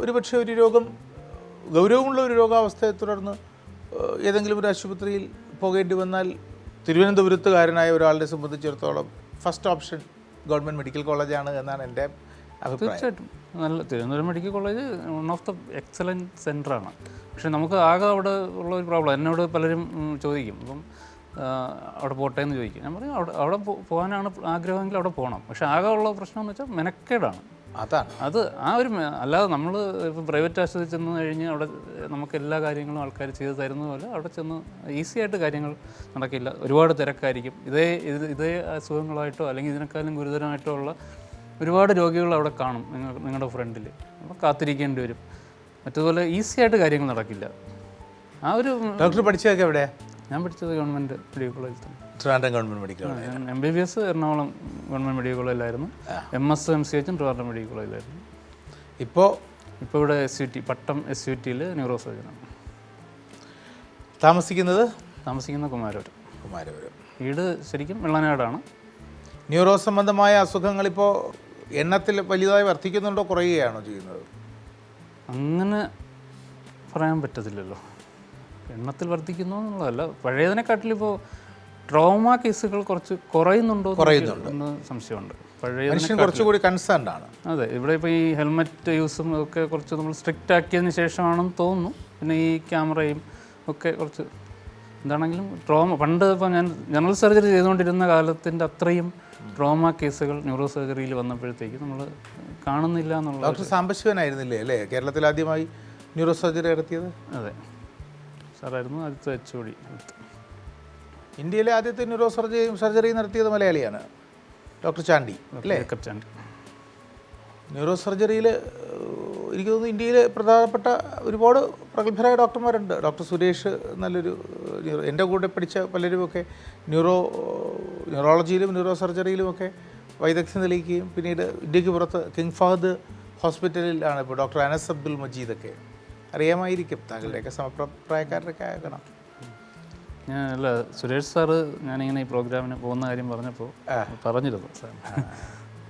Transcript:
ഒരുപക്ഷെ ഒരു രോഗം ഗൗരവമുള്ള ഒരു രോഗാവസ്ഥയെ തുടർന്ന് ഏതെങ്കിലും ഒരു ആശുപത്രിയിൽ പോകേണ്ടി വന്നാൽ തിരുവനന്തപുരത്തുകാരനായ ഒരാളെ സംബന്ധിച്ചിടത്തോളം ഫസ്റ്റ് ഓപ്ഷൻ ഗവൺമെന്റ് മെഡിക്കൽ കോളേജാണ് എന്നാണ് എന്റെ തീർച്ചയായിട്ടും. നല്ല Thiruvananthapuram medical college one of the excellent സെന്ററാണ് പക്ഷേ നമുക്ക് ആകെ അവിടെ ഉള്ള ഒരു പ്രോബ്ലം എന്നോട് പലരും ചോദിക്കും. അപ്പം അവിടെ പോട്ടെ എന്ന് ചോദിക്കും. ഞാൻ പറയും അവിടെ അവിടെ പോകാനാണ് ആഗ്രഹമെങ്കിൽ അവിടെ പോകണം. പക്ഷേ ആകെ ഉള്ള പ്രശ്നം എന്ന് വെച്ചാൽ മെനക്കേടാണ്. അതാണ്. അത് ആ ഒരു അല്ലാതെ നമ്മൾ ഇപ്പോൾ പ്രൈവറ്റ് ആശുപത്രി ചെന്ന് കഴിഞ്ഞ് അവിടെ നമുക്ക് എല്ലാ കാര്യങ്ങളും ആൾക്കാർ ചെയ്ത് തരുന്ന പോലെ അവിടെ ചെന്ന് ഈസി ആയിട്ട് കാര്യങ്ങൾ നടക്കില്ല. ഒരുപാട് തിരക്കായിരിക്കും. ഇതേ ഇത് ഇതേ അസുഖങ്ങളായിട്ടോ അല്ലെങ്കിൽ ഇതിനേക്കാളും ഗുരുതരമായിട്ടോ ഉള്ള ഒരുപാട് രോഗികൾ അവിടെ കാണും നിങ്ങൾ നിങ്ങളുടെ ഫ്രണ്ടിൽ അപ്പോൾ കാത്തിരിക്കേണ്ടി വരും. മറ്റതുപോലെ ഈസി ആയിട്ട് കാര്യങ്ങൾ നടക്കില്ല. ആ ഒരു ഡോക്ടർ പഠിച്ചതൊക്കെ എവിടെ ഞാൻ പഠിച്ചത് ഗവൺമെന്റ് മെഡിക്കൽ കോളേജിൽ തന്നെ. Trivandrum government medical college. M B B S Ernakulam government medical കോളേജിലായിരുന്നു. M S M C എച്ചും ട്രിവാൻഡ്രം മെഡിക്കൽ കോളേജിലായിരുന്നു. ഇപ്പോൾ ഇപ്പോൾ ഇവിടെ S U T Pattom S U ടിയിൽ ന്യൂറോ സർജനാണ് താമസിക്കുന്നത്? താമസിക്കുന്ന കുമാരപുരം കുമാരപുരം വീട് ശരിക്കും വെള്ളനാടാണ്. ന്യൂറോ സംബന്ധമായ അസുഖങ്ങൾ ഇപ്പോൾ എണ്ണത്തിൽ വലുതായി വർദ്ധിക്കുന്നുണ്ടോ കുറയുകയാണോ ചെയ്യുന്നത്? അങ്ങനെ പറയാൻ പറ്റത്തില്ലല്ലോ. എണ്ണത്തിൽ വർദ്ധിക്കുന്നു എന്നുള്ളതല്ല. പഴയതിനെക്കാട്ടിലിപ്പോൾ ട്രോമ കേസുകൾ കുറച്ച് കുറയുന്നുണ്ടോ കുറയുന്നുണ്ട്. എന്ന് സംശയമുണ്ട്. പഴയ കുറച്ചുകൂടി കൺസേൺ ആണ്. അതെ ഇവിടെ ഇപ്പോൾ ഈ ഹെൽമെറ്റ് യൂസും ഒക്കെ കുറച്ച് നമ്മൾ സ്ട്രിക്റ്റ് ആക്കിയതിന് ശേഷമാണെന്ന് തോന്നുന്നു. പിന്നെ ഈ ക്യാമറയും ഒക്കെ കുറച്ച് എന്താണെങ്കിലും ട്രോമ പണ്ട് ഇപ്പോൾ ഞാൻ ജനറൽ സർജറി ചെയ്തുകൊണ്ടിരുന്ന കാലത്തിന്റെ അത്രയും ട്രോമ കേസുകൾ ന്യൂറോ സർജറിയിൽ വന്നപ്പോഴത്തേക്ക് നമ്മൾ കാണുന്നില്ല എന്നുള്ള ഡോക്ടർ സാമ്പശിവനായിരുന്നില്ലേ അല്ലേ? കേരളത്തിൽ ആദ്യമായി ന്യൂറോ സർജറി നടത്തിയത്? അതെ. സാറായിരുന്നു. ആദ്യത്തെ എച്ച് ഒ ഡി ഇന്ത്യയിലെ ആദ്യത്തെ ന്യൂറോ സർജറി സർജറി നടത്തിയത് മലയാളിയാണ്. ഡോക്ടർ ചാണ്ടി അല്ലേ? ഡോക്ടർ ചാണ്ടി. ന്യൂറോ സർജറിയിൽ എനിക്ക് തോന്നുന്നു ഇന്ത്യയിൽ പ്രധാനപ്പെട്ട ഒരുപാട് പ്രഗത്ഭരായ ഡോക്ടർമാരുണ്ട്. ഡോക്ടർ സുരേഷ് നല്ലൊരു എന്റെ കൂടെ പഠിച്ച പലരുമൊക്കെ ന്യൂറോ ന്യൂറോളജിയിലും ന്യൂറോ സർജറിയിലുമൊക്കെ വൈദഗ്ധ്യം തെളിയിക്കുകയും പിന്നീട് ഇന്ത്യയ്ക്ക് പുറത്ത് കിങ് ഫഹദ് ഹോസ്പിറ്റലിലാണ് ഇപ്പോൾ ഡോക്ടർ അനസ് അബ്ദുൽ മജീദൊക്കെ. അറിയാമായിരിക്കും. താങ്കളുടെയൊക്കെ സമപ്രായക്കാരുടെയൊക്കെ ആകണം ഞാൻ അല്ല സുരേഷ് സാറ് ഞാനിങ്ങനെ ഈ പ്രോഗ്രാമിന് പോകുന്ന കാര്യം പറഞ്ഞപ്പോൾ പറഞ്ഞിരുന്നു. സാർ